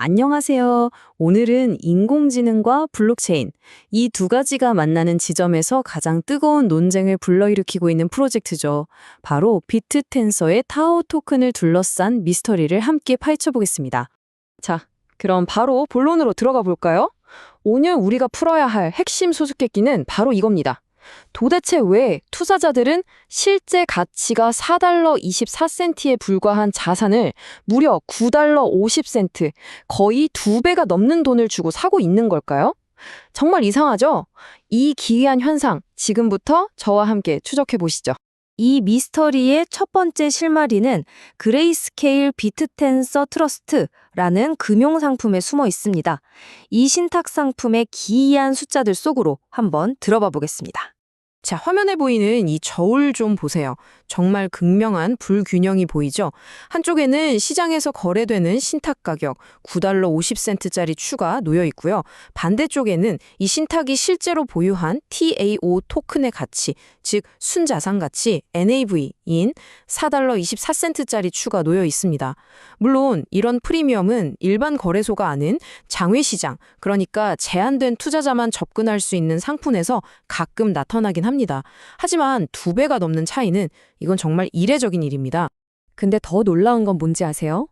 안녕하세요. 오늘은 인공지능과 블록체인, 이 두 가지가 만나는 지점에서 가장 뜨거운 논쟁을 불러일으키고 있는 프로젝트죠. 바로 비트 텐서의 타오 토큰을 둘러싼 미스터리를 함께 파헤쳐보겠습니다. 자, 그럼 바로 본론으로 들어가 볼까요? 오늘 우리가 풀어야 할 핵심 수수께끼는 바로 이겁니다. 도대체 왜 투자자들은 실제 가치가 4달러 24센트에 불과한 자산을 무려 9달러 50센트, 거의 두 배가 넘는 돈을 주고 사고 있는 걸까요? 정말 이상하죠? 이 기이한 현상, 지금부터 저와 함께 추적해 보시죠. 이 미스터리의 첫 번째 실마리는 그레이스케일 비트텐서 트러스트라는 금융상품에 숨어 있습니다. 이 신탁 상품의 기이한 숫자들 속으로 한번 들어봐 보겠습니다. 자, 화면에 보이는 이 저울 좀 보세요. 정말 극명한 불균형이 보이죠? 한쪽에는 시장에서 거래되는 신탁 가격 9달러 50센트짜리 추가 놓여 있고요. 반대쪽에는 이 신탁이 실제로 보유한 TAO 토큰의 가치, 즉 순자산 가치 NAV인 4달러 24센트짜리 추가 놓여 있습니다. 물론 이런 프리미엄은 일반 거래소가 아닌 장외 시장, 그러니까 제한된 투자자만 접근할 수 있는 상품에서 가끔 나타나긴 합니다. 하지만 두 배가 넘는 차이는 이건 정말 이례적인 일입니다. 근데 더 놀라운 건 뭔지 아세요?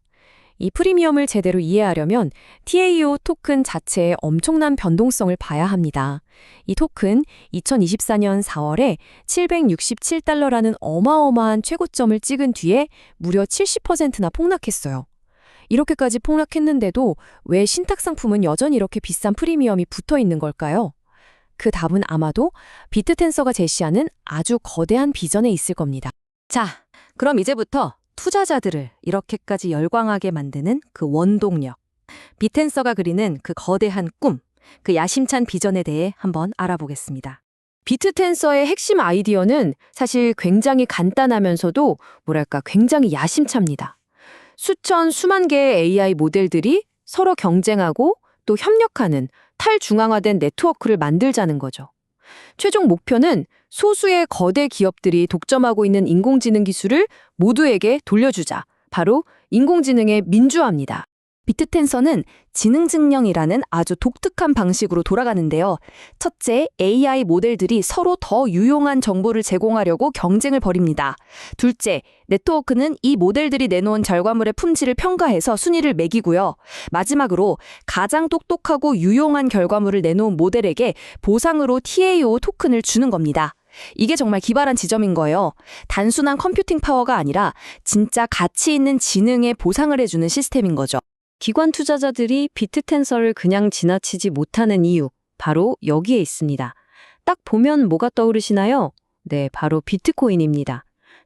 이 프리미엄을 제대로 이해하려면 TAO 토큰 자체의 엄청난 변동성을 봐야 합니다. 이 토큰 2024년 4월에 767달러라는 어마어마한 최고점을 찍은 뒤에 무려 70%나 폭락했어요. 이렇게까지 폭락했는데도 왜 신탁 상품은 여전히 이렇게 비싼 프리미엄이 붙어 있는 걸까요? 그 답은 아마도 비트텐서가 제시하는 아주 거대한 비전에 있을 겁니다. 자, 그럼 이제부터 투자자들을 이렇게까지 열광하게 만드는 그 원동력. 비텐서가 그리는 그 거대한 꿈, 그 야심찬 비전에 대해 한번 알아보겠습니다. 비트텐서의 핵심 아이디어는 사실 굉장히 간단하면서도 뭐랄까 굉장히 야심찹니다. 수천, 수만 개의 AI 모델들이 서로 경쟁하고 또 협력하는 탈중앙화된 네트워크를 만들자는 거죠. 최종 목표는 소수의 거대 기업들이 독점하고 있는 인공지능 기술을 모두에게 돌려주자. 바로 인공지능의 민주화입니다. 비트텐서는 지능 증명이라는 아주 독특한 방식으로 돌아가는데요. 첫째, AI 모델들이 서로 더 유용한 정보를 제공하려고 경쟁을 벌입니다. 둘째, 네트워크는 이 모델들이 내놓은 결과물의 품질을 평가해서 순위를 매기고요. 마지막으로 가장 똑똑하고 유용한 결과물을 내놓은 모델에게 보상으로 TAO 토큰을 주는 겁니다. 이게 정말 기발한 지점인 거예요. 단순한 컴퓨팅 파워가 아니라 진짜 가치 있는 지능에 보상을 해주는 시스템인 거죠. 기관 투자자들이 비트텐서를 그냥 지나치지 못하는 이유, 바로 여기에 있습니다. 딱 보면 뭐가 떠오르시나요? 네, 바로 비트코인입니다.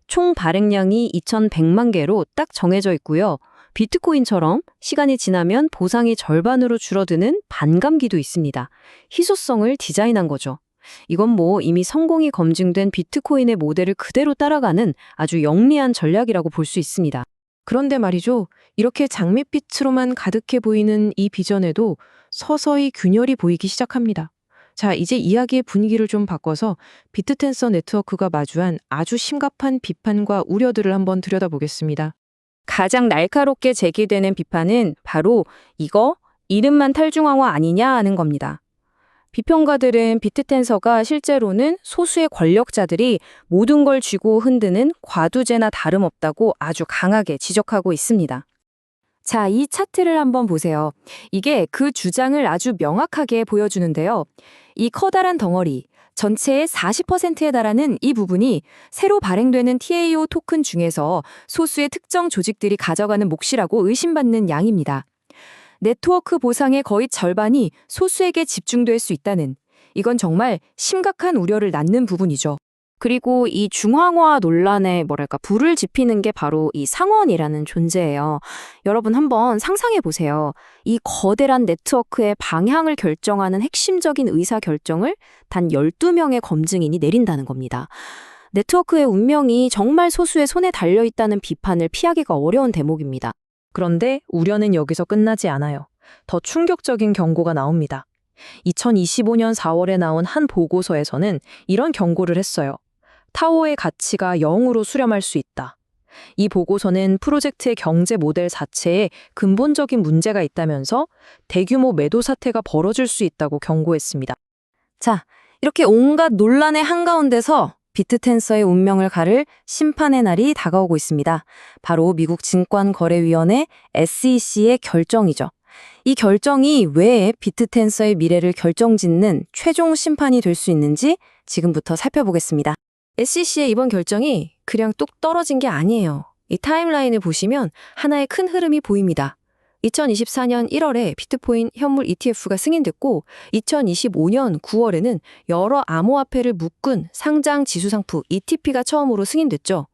총 발행량이 2,100만 개로 딱 정해져 있고요. 비트코인처럼 시간이 지나면 보상이 절반으로 줄어드는 반감기도 있습니다. 희소성을 디자인한 거죠. 이건 뭐 이미 성공이 검증된 비트코인의 모델을 그대로 따라가는 아주 영리한 전략이라고 볼 수 있습니다. 그런데 말이죠. 이렇게 장밋빛으로만 가득해 보이는 이 비전에도 서서히 균열이 보이기 시작합니다. 자, 이제 이야기의 분위기를 좀 바꿔서 비트텐서 네트워크가 마주한 아주 심각한 비판과 우려들을 한번 들여다보겠습니다. 가장 날카롭게 제기되는 비판은 바로 이거 이름만 탈중앙화 아니냐 하는 겁니다. 비평가들은 비트텐서가 실제로는 소수의 권력자들이 모든 걸 쥐고 흔드는 과두제나 다름없다고 아주 강하게 지적하고 있습니다. 자, 이 차트를 한번 보세요. 이게 그 주장을 아주 명확하게 보여주는데요. 이 커다란 덩어리, 전체의 40%에 달하는 이 부분이 새로 발행되는 TAO 토큰 중에서 소수의 특정 조직들이 가져가는 몫이라고 의심받는 양입니다. 네트워크 보상의 거의 절반이 소수에게 집중될 수 있다는 이건 정말 심각한 우려를 낳는 부분이죠. 그리고 이 중앙화 논란에 뭐랄까 불을 지피는 게 바로 이 상원이라는 존재예요. 여러분 한번 상상해 보세요. 이 거대란 네트워크의 방향을 결정하는 핵심적인 의사 결정을 단 12명의 검증인이 내린다는 겁니다. 네트워크의 운명이 정말 소수의 손에 달려 있다는 비판을 피하기가 어려운 대목입니다. 그런데 우려는 여기서 끝나지 않아요. 더 충격적인 경고가 나옵니다. 2025년 4월에 나온 한 보고서에서는 이런 경고를 했어요. 타워의 가치가 0으로 수렴할 수 있다. 이 보고서는 프로젝트의 경제 모델 자체에 근본적인 문제가 있다면서 대규모 매도 사태가 벌어질 수 있다고 경고했습니다. 자, 이렇게 온갖 논란의 한가운데서 비트텐서의 운명을 가를 심판의 날이 다가오고 있습니다. 바로 미국 증권거래위원회 SEC의 결정이죠. 이 결정이 왜 비트텐서의 미래를 결정짓는 최종 심판이 될 수 있는지 지금부터 살펴보겠습니다. SEC의 이번 결정이 그냥 뚝 떨어진 게 아니에요. 이 타임라인을 보시면 하나의 큰 흐름이 보입니다. 2024년 1월에 비트코인 현물 ETF가 승인됐고 2025년 9월에는 여러 암호화폐를 묶은 상장 지수상품 ETP가 처음으로 승인됐죠.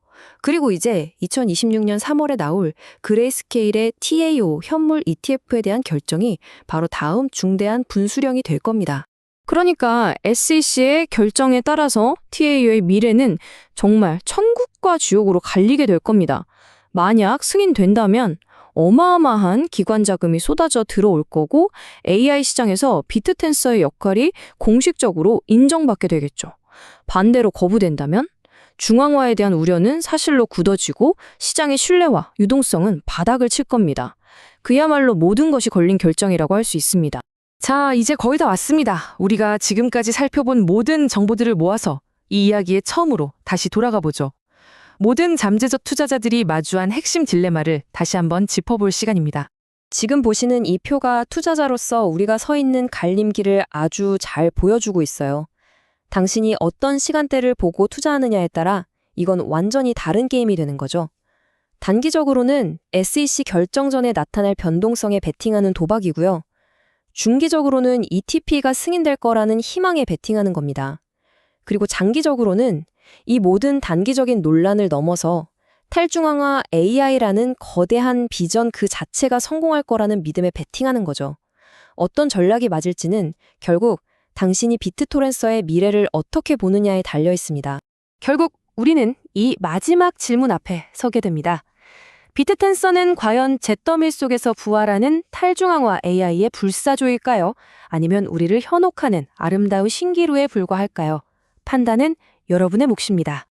그리고 이제 2026년 3월에 나올 그레이스케일의 TAO 현물 ETF에 대한 결정이 바로 다음 중대한 분수령이 될 겁니다. 그러니까 SEC의 결정에 따라서 TAO의 미래는 정말 천국과 지옥으로 갈리게 될 겁니다. 만약 승인된다면 어마어마한 기관 자금이 쏟아져 들어올 거고 AI 시장에서 비트텐서의 역할이 공식적으로 인정받게 되겠죠. 반대로 거부된다면 중앙화에 대한 우려는 사실로 굳어지고 시장의 신뢰와 유동성은 바닥을 칠 겁니다. 그야말로 모든 것이 걸린 결정이라고 할 수 있습니다. 자, 이제 거의 다 왔습니다. 우리가 지금까지 살펴본 모든 정보들을 모아서 이 이야기의 처음으로 다시 돌아가 보죠. 모든 잠재적 투자자들이 마주한 핵심 딜레마를 다시 한번 짚어볼 시간입니다. 지금 보시는 이 표가 투자자로서 우리가 서 있는 갈림길을 아주 잘 보여주고 있어요. 당신이 어떤 시간대를 보고 투자하느냐에 따라 이건 완전히 다른 게임이 되는 거죠. 단기적으로는 SEC 결정 전에 나타날 변동성에 베팅하는 도박이고요. 중기적으로는 ETP가 승인될 거라는 희망에 베팅하는 겁니다. 그리고 장기적으로는 이 모든 단기적인 논란을 넘어서 탈중앙화 AI라는 거대한 비전 그 자체가 성공할 거라는 믿음에 베팅하는 거죠. 어떤 전략이 맞을지는 결국 당신이 비트토렌서의 미래를 어떻게 보느냐에 달려 있습니다. 결국 우리는 이 마지막 질문 앞에 서게 됩니다. 비트텐서는 과연 잿더미 속에서 부활하는 탈중앙화 AI의 불사조일까요? 아니면 우리를 현혹하는 아름다운 신기루에 불과할까요? 판단은 여러분의 몫입니다.